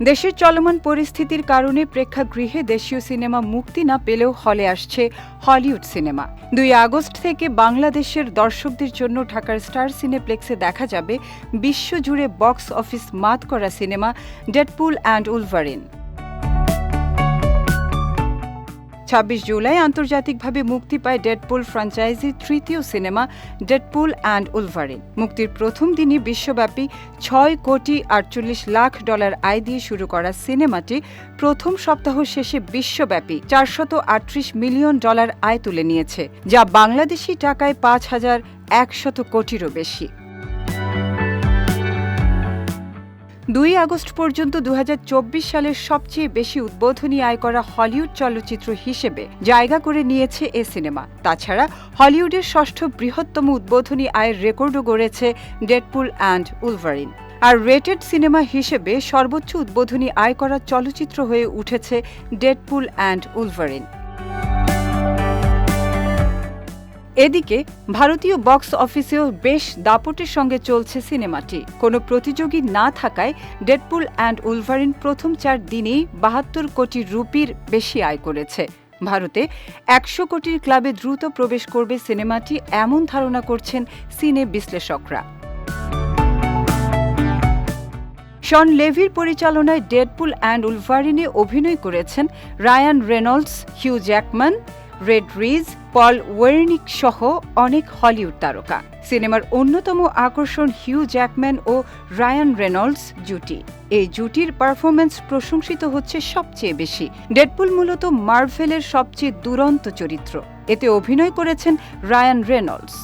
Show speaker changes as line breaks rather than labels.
দেশের চলমান পরিস্থিতির কারণে প্রেক্ষাগৃহে দেশীয় সিনেমা মুক্তি না পেলেও হলে আসছে হলিউড সিনেমা। দুই আগস্ট থেকে বাংলাদেশের দর্শকদের জন্য ঢাকার স্টার সিনেপ্লেক্সে দেখা যাবে বিশ্বজুড়ে বক্স অফিস মাত করা সিনেমা ডেডপুল অ্যান্ড উলভারিন। ছাব্বিশ জুলাই আন্তর্জাতিকভাবে মুক্তি পায় ডেডপুল ফ্র্যাঞ্চাইজির তৃতীয় সিনেমা ডেডপুল অ্যান্ড উলভারিন। মুক্তির প্রথম দিনই বিশ্বব্যাপী ছয় কোটি আটচল্লিশ লাখ ডলার আয় দিয়ে শুরু করা সিনেমাটি প্রথম সপ্তাহ শেষে বিশ্বব্যাপী চারশত আটত্রিশ মিলিয়ন ডলার আয় তুলে নিয়েছে, যা বাংলাদেশি টাকায় পাঁচ হাজার একশত কোটিরও বেশি। দুই আগস্ট পর্যন্ত দু হাজার চব্বিশ সালের সবচেয়ে বেশি উদ্বোধনী আয় করা হলিউড চলচ্চিত্র হিসেবে জায়গা করে নিয়েছে এ সিনেমা। তাছাড়া হলিউডের ষষ্ঠ বৃহত্তম উদ্বোধনী আয়ের রেকর্ডও গড়েছে Deadpool and Wolverine. R rated cinema হিসেবে সর্বোচ্চ উদ্বোধনী আয় করা চলচ্চিত্র হয়ে উঠেছে ডেডপুল অ্যান্ড উলভারিন। এদিকে, ভারতীয় বক্স অফিসেও বেশ দাপটের সঙ্গে চলছে সিনেমাটি। কোনো প্রতিযোগী না থাকায় ডেডপুল অ্যান্ড উলভারিন প্রথম চার দিনেই বাহাত্তর কোটি রুপির বেশি আয় করেছে। ভারতে একশো কোটির ক্লাবে দ্রুত প্রবেশ করবে সিনেমাটি এমন ধারণা করছেন সিনে বিশ্লেষকরা। শন লেভির পরিচালনায় ডেডপুল অ্যান্ড উলভারিনে অভিনয় করেছেন Ryan Reynolds, Hugh Jackman Rhett Reese, Paul Wernick সহ অনেক হলিউড তারকা। সিনেমার অন্যতম আকর্ষণ হিউ জ্যাকম্যান ও রায়ান রেনল্ডস জুটি। এই জুটির পারফরম্যান্স প্রশংসিত হচ্ছে সবচেয়ে বেশি। ডেডপুল মূলত মার্ভেলের সবচেয়ে দুরন্ত চরিত্র। এতে অভিনয় করেছেন রায়ান রেনল্ডস।